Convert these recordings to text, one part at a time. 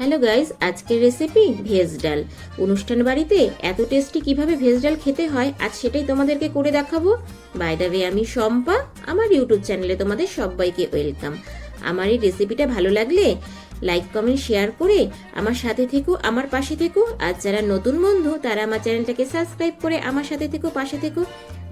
Hello guys আজকের recipe veg ডাল। অনুষ্ঠান বাড়িতে এত টেস্টি কীভাবে ভেজ ডাল খেতে হয়, আজ সেটাই তোমাদেরকে করে দেখাবো। বাই আমি শম্পা, আমার ইউটিউব চ্যানেলে তোমাদের সবাইকে ওয়েলকাম আমার এই রেসিপিটা ভালো লাগলে লাইক কমেন্ট শেয়ার করে আমার সাথে থেকো, আমার পাশে থেকো। আর যারা নতুন বন্ধু, তারা আমার চ্যানেলটাকে সাবস্ক্রাইব করে আমার সাথে থেকো, পাশে থেকো।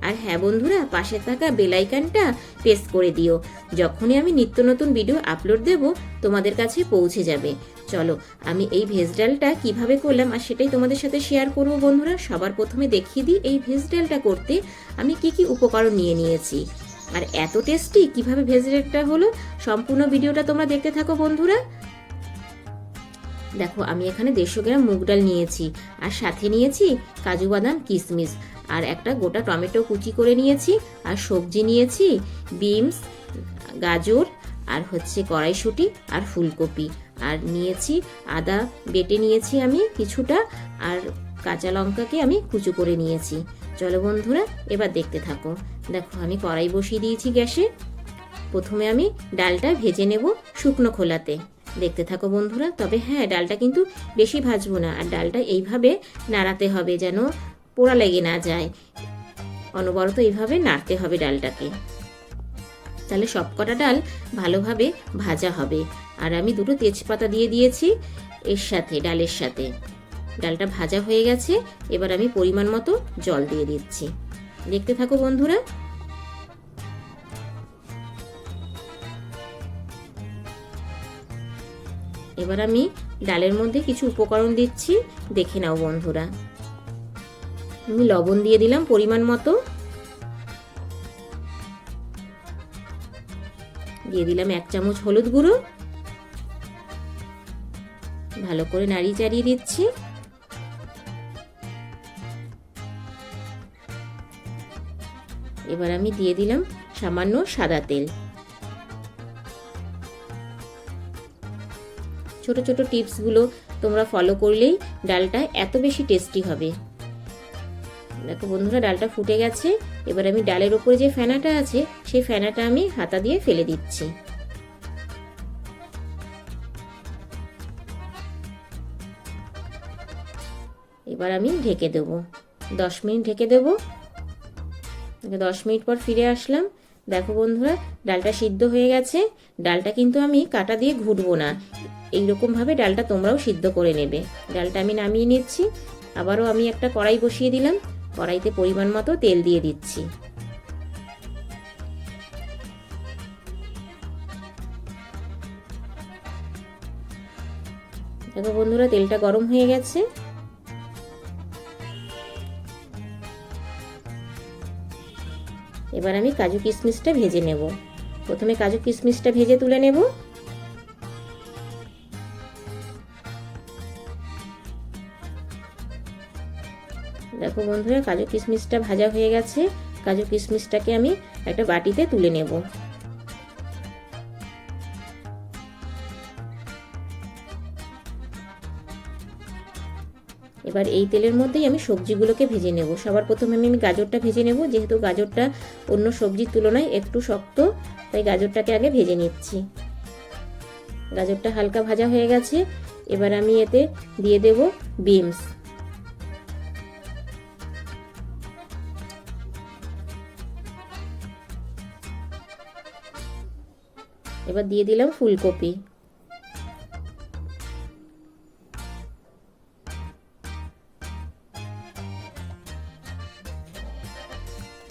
আর হ্যাঁ বন্ধুরা, পাশে থাকা বেলাইকানটা প্রেস করে দিও। যখনই আমি নিত্য নতুন ভিডিও আপলোড দেব, তোমাদের কাছে পৌঁছে যাবে। চলো, আমি এই ভেজ ডালটা কীভাবে করলাম আর সেটাই তোমাদের সাথে শেয়ার করব বন্ধুরা। সবার প্রথমে দেখিয়ে দিই এই ভেজ ডালটা করতে, আমি কি কি উপকরণ নিয়ে নিয়েছি। আর এত টেস্টি কীভাবে ভেজ ডালটা হলো, সম্পূর্ণ ভিডিওটা তোমরা দেখতে থাকো বন্ধুরা। দেখো, আমি এখানে দেড়শো গ্রাম মুগ ডাল নিয়েছি। আর সাথে নিয়েছি কাজু বাদাম কিশমিশ আর একটা গোটা টমেটো কুচি করে নিয়েছি, আর সবজি নিয়েছি, বিনস, গাজর, আর হচ্ছে কড়াইশুঁটি আর ফুলকপি। আর নিয়েছি আদা বেটে নিয়েছি আমি কিছুটা, আর কাঁচা লঙ্কাকে আমি কুচু করে নিয়েছি। চলো বন্ধুরা, এবার দেখতে থাকো। দেখো, আমি কড়াই বসিয়ে দিয়েছি গ্যাসে। প্রথমে আমি ডালটা ভেজে নেব শুকনো খোলাতে। দেখতে থাকো বন্ধুরা, তবে হ্যাঁ ডালটা কিন্তু বেশি ভাজবো না, আর ডালটা এইভাবে নাড়াতে হবে যেন পোড়া লেগে না যায়। অনবরত এইভাবে নাড়তে হবে ডালটাকে। তাহলে সবকটা ডাল ভালোভাবে ভাজা হবে। আর আমি দুটো তেজপাতা দিয়ে দিয়েছি এর সাথে, ডালের সাথে। ডালটা ভাজা হয়ে গেছে, এবার আমি পরিমাণ মতো জল দিয়ে দিচ্ছি। দেখতে থাকো বন্ধুরা। এবার আমি ডালের মধ্যে কিছু উপকরণ দিচ্ছি, দেখে নাও বন্ধুরা। আমি লবণ দিয়ে দিলাম পরিমাণ মতো। দিয়ে দিলাম এক চামচ হলুদ গুঁড়ো। ভালো করে নাড়িয়ে চাড়িয়ে দিচ্ছি। এবার আমি দিয়ে দিলাম সামান্য সাদা তেল। ছোট ছোট টিপসগুলো তোমরা ফলো করলেই ডালটা এত বেশি টেস্টি হবে। দেখো বন্ধুরা, ডালটা ফুটে গেছে। এবার আমি ডালের ওপরে যে ফেনাটা আছে, সেই ফেনাটা আমি হাতা দিয়ে ফেলে দিচ্ছি। এবার আমি ঢেকে দেব। দশ মিনিট ঢেকে দেব। দশ মিনিট পর ফিরে আসলাম। দেখো বন্ধুরা, ডালটা সিদ্ধ হয়ে গেছে। ডালটা কিন্তু আমি কাটা দিয়ে ঘুটবো না। এইরকমভাবে ডালটা তোমরাও সিদ্ধ করে নেবে। ডালটা আমি নামিয়ে নিচ্ছি। আবারও আমি একটা কড়াই বসিয়ে দিলাম। কড়াইতে পরিমাণ মতো তেল দিয়ে দিচ্ছি। দেখো বন্ধুরা, তেলটা গরম হয়ে গেছে। এবার আমি কাজু কিশমিশটা ভেজে নেব। প্রথমে কাজু কিশমিশটা ভেজে তুলে নেব। বন্ধুরা কাজু কিশমিশটা ভাজা হয়ে গেছে। কাজু কিশমিশটাকে আমি একটা বাটিতে তুলে নেব। এবার এই তেলের মধ্যেই আমি সবজিগুলোকে ভেজে নেব। সবার প্রথমে আমি গাজরটা ভেজে নেব। যেহেতু গাজরটা অন্য সবজির তুলনায় একটু শক্ত, তাই গাজরটাকে আগে ভেজে নিচ্ছি। গাজরটা হালকা ভাজা হয়ে গেছে। এবার আমি এতে দিয়ে দেব বিনস। এবার দিয়ে দিলাম ফুলকপি।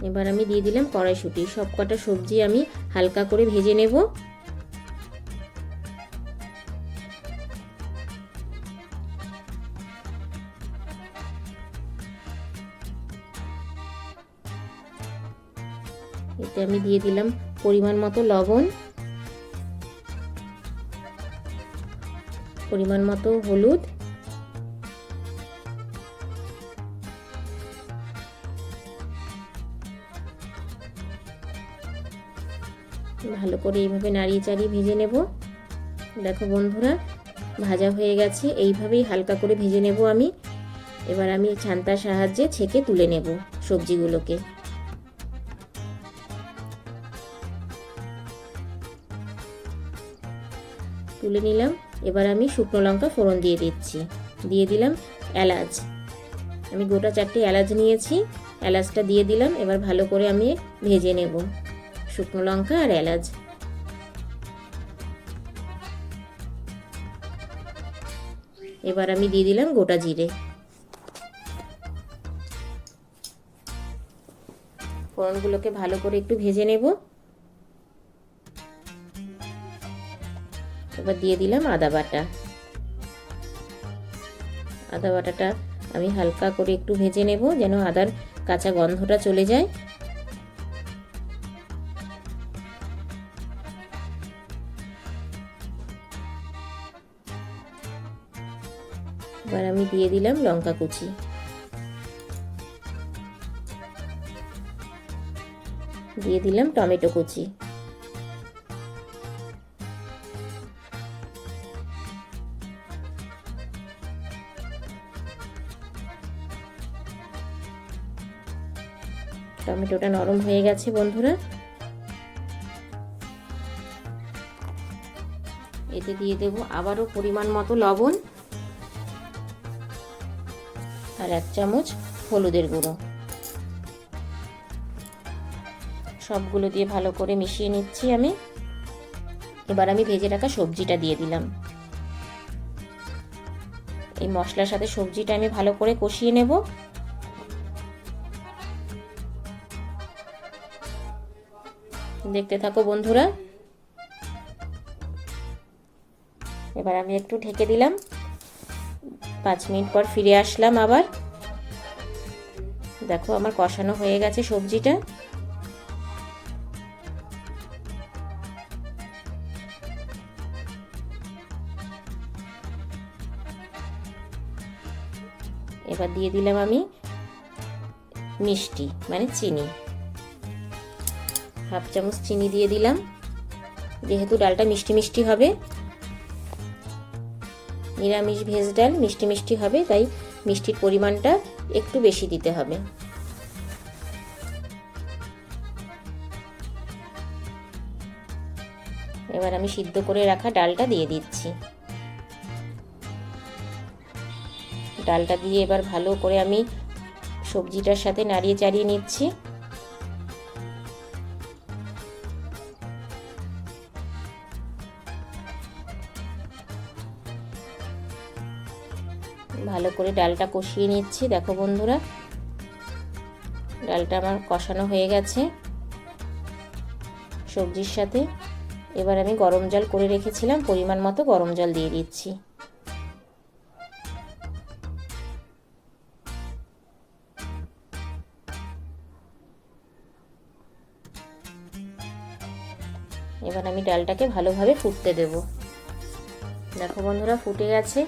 এবার আমি দিয়ে দিলাম কড়াইশুঁটি। সব কটা সবজি আমি হালকা করে ভেজে নেব। এতে আমি দিয়ে দিলাম পরিমাণ মতো লবণ। পরিমাণ মতো হলুদ। ভালো করে এইভাবে নাড়িয়ে চাড়িয়ে ভেজে নেব। দেখো বন্ধুরা, ভাজা হয়ে গেছে, এইভাবেই হালকা করে ভেজে নেব আমি। এবার আমি ছান্তার সাহায্যে ছেঁকে তুলে নেব সবজিগুলোকে। তুলে নিলাম। এবার আমি শুকনো লঙ্কা ফোড়ন দিয়ে দিচ্ছি। দিয়ে দিলাম এলাচ। আমি গোটা চারটে এলাচ নিয়েছি। এলাচটা দিয়ে দিলাম। এবার ভালো করে আমি ভেজে নেব। শুকনো লঙ্কা আর এলাচ। এবার আমি দিয়ে দিলাম গোটা জিরে। ফোড়নগুলোকে ভালো করে একটু ভেজে নেব। এবার দিয়ে দিলাম আদা বাটা। আদা বাটাটা আমি হালকা করে একটু ভেজে নেব যেন আদার কাঁচা গন্ধটা চলে যায়। এবার আমি দিয়ে দিলাম লঙ্কা কুচি। দিয়ে দিলাম টমেটো কুচি। টমেটোটা নরম হয়ে গেছে, বন্ধুরা। এতে দিয়ে দেব আবারও পরিমাণ মতো লবণ আর এক চামচ হলুদের গুঁড়ো। সবগুলো দিয়ে ভালো করে মিশিয়ে নিচ্ছি আমি। এবার আমি ভেজে রাখা সবজিটা দিয়ে দিলাম। এই মশলার সাথে সবজিটা আমি ভালো করে কষিয়ে নেব। দেখতে থাকো বন্ধুরা। এবার আমি একটু ঢেকে দিলাম। পাঁচ মিনিট পর ফিরে আসলাম আবার। দেখো আমার কষানো হয়ে গেছে সবজিটা। এবার দিয়ে দিলাম আমি মিষ্টি মানে চিনি। হাফ চামচ চিনি দিয়ে দিলাম। যেহেতু ডালটা মিষ্টি মিষ্টি হবে, নিরামিষ ভেজ ডাল মিষ্টি মিষ্টি হবে, তাই মিষ্টির পরিমাণটা একটু বেশি দিতে হবে। এবার আমি সিদ্ধ করে রাখা ডালটা দিয়ে দিচ্ছি। ডালটা দিয়ে এবার ভালো করে আমি সবজিটার সাথে নাড়িয়ে চাড়িয়ে নিচ্ছি। ভালো করে ডালটা কষিয়ে নিচ্ছি। দেখো বন্ধুরা, ডালটা আমার কষানো হয়ে গেছে সবজির সাথে। এবার আমি গরম জল করে রেখেছিলাম, পরিমাণ মতো গরম জল দিয়ে দিচ্ছি। এবার আমি ডালটাকে ভালোভাবে ফুটতে দেব। দেখো বন্ধুরা, ফুটে গেছে।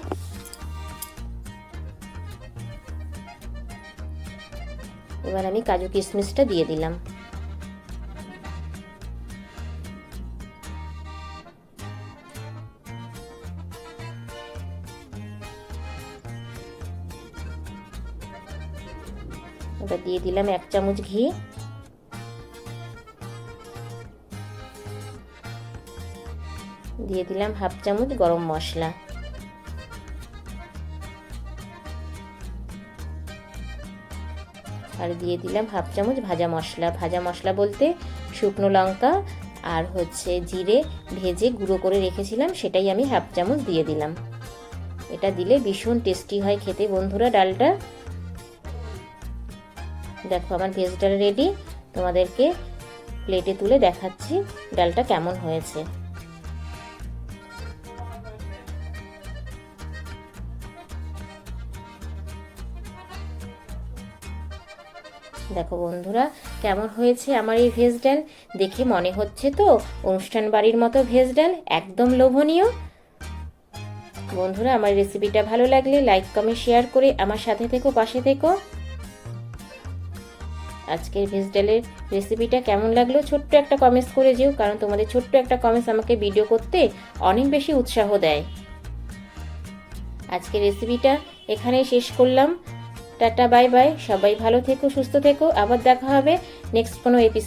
এবার আমি কাজু কিশমিশটা দিয়ে দিলাম। এবার দিয়ে দিলাম এক চামচ ঘি। দিয়ে দিলাম হাফ চামচ গরম মশলা। আর দিয়ে দিলাম হাফ চামচ ভাজা মশলা। ভাজা মশলা বলতে শুকনো লঙ্কা আর হচ্ছে জিরে ভেজে গুঁড়ো করে রেখেছিলাম, সেটাই আমি হাফ চামচ দিয়ে দিলাম। এটা দিলে ভীষণ টেস্টি হয় খেতে। বন্ধুরা, ডালটা দেখো আমার ভেজ ডাল রেডি তোমাদেরকে প্লেটে তুলে দেখাচ্ছি ডালটা কেমন হয়েছে। দেখো বন্ধুরা, কেমন হয়েছে আমার এই ভেজ ডাল? দেখে মনে হচ্ছে তো অনুষ্ঠান বাড়ির মতো ভেজ ডাল, একদম লোভনীয়। বন্ধুরা, আমার রেসিপিটা ভালো লাগলে লাইক কমেন্ট শেয়ার করে আমার সাথে থেকো, পাশে থেকো। আজকের ভেজ ডালের রেসিপিটা কেমন লাগল ছোট্ট একটা কমেন্টস করে যেও, কারণ তোমাদের ছোট্ট একটা কমেন্টস আমাকে ভিডিও করতে অনেক বেশি উৎসাহ দেয়। আজকের রেসিপিটা এখানেই শেষ করলাম। Tata bye bye. সবাই ভালো থেকো সুস্থ থেকো। আবার দেখা হবে নেক্সট কোনো এপিসোড